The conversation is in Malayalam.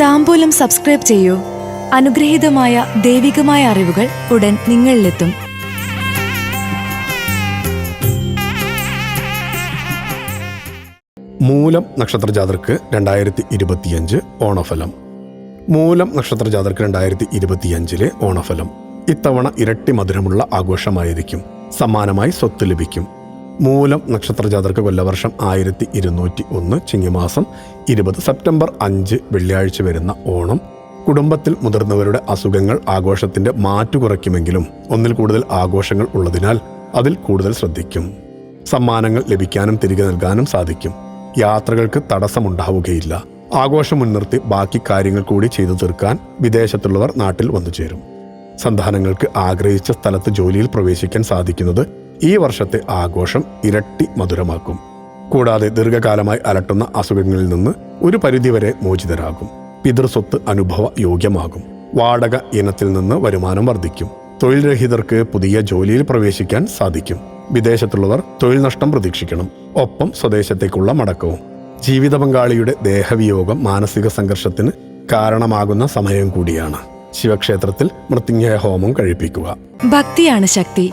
താമ്പൂലം സബ്സ്ക്രൈബ് ചെയ്യൂ. അനുഗ്രഹീതമായ ദൈവികമായ അറിവുകൾ ഉടൻ നിങ്ങളിലെത്തും. മൂലം നക്ഷത്ര ജാതർക്ക് രണ്ടായിരത്തി ഇരുപത്തിയഞ്ച് ഓണഫലം. മൂലം നക്ഷത്ര ജാതർക്ക് രണ്ടായിരത്തി ഇരുപത്തിയഞ്ചിലെ ഓണഫലം. ഇത്തവണ ഇരട്ടി മധുരമുള്ള ആഘോഷമായിരിക്കും. സമ്മാനമായി സ്വത്ത് ലഭിക്കും. മൂലം നക്ഷത്ര ജാതർക്ക് കൊല്ലവർഷം ആയിരത്തി ഇരുന്നൂറ്റി ഒന്ന് ചിങ്ങമാസം ഇരുപത് സെപ്റ്റംബർ അഞ്ച് വെള്ളിയാഴ്ച വരുന്ന ഓണം. കുടുംബത്തിൽ മുതിർന്നവരുടെ അസുഖങ്ങൾ ആഘോഷത്തിന്റെ മാറ്റു കുറയ്ക്കുമെങ്കിലും ഒന്നിൽ കൂടുതൽ ആഘോഷങ്ങൾ ഉള്ളതിനാൽ അതിൽ കൂടുതൽ ശ്രദ്ധിക്കും. സമ്മാനങ്ങൾ ലഭിക്കാനും തിരികെ നൽകാനും സാധിക്കും. യാത്രകൾക്ക് തടസ്സമുണ്ടാവുകയില്ല. ആഘോഷം മുൻനിർത്തി ബാക്കി കാര്യങ്ങൾ കൂടി ചെയ്തു തീർക്കാൻ വിദേശത്തുള്ളവർ നാട്ടിൽ വന്നു ചേരും. സന്താനങ്ങൾക്ക് ആഗ്രഹിച്ച സ്ഥലത്ത് ജോലിയിൽ പ്രവേശിക്കാൻ സാധിക്കുന്നത് ഈ വർഷത്തെ ആഘോഷം ഇരട്ടി മധുരമാക്കും. കൂടാതെ ദീർഘകാലമായി അലട്ടുന്ന അസുഖങ്ങളിൽ നിന്ന് ഒരു പരിധിവരെ മോചിതരാകും. പിതൃസ്വത്ത് അനുഭവ യോഗ്യമാകും. വാടക ഇനത്തിൽ നിന്ന് വരുമാനം വർദ്ധിക്കും. തൊഴിൽ രഹിതർക്ക് പുതിയ ജോലിയിൽ പ്രവേശിക്കാൻ സാധിക്കും. വിദേശത്തുള്ളവർ തൊഴിൽ നഷ്ടം പ്രതീക്ഷിക്കണം. ഒപ്പം സ്വദേശത്തേക്കുള്ള മടക്കവും. ജീവിത പങ്കാളിയുടെ ദേഹവിയോഗം മാനസിക സംഘർഷത്തിന് കാരണമാകുന്ന സമയം കൂടിയാണ്. ശിവക്ഷേത്രത്തിൽ മൃത്യുഞ്ജയ ഹോമം കഴിപ്പിക്കുക. ഭക്തിയാണ് ശക്തി.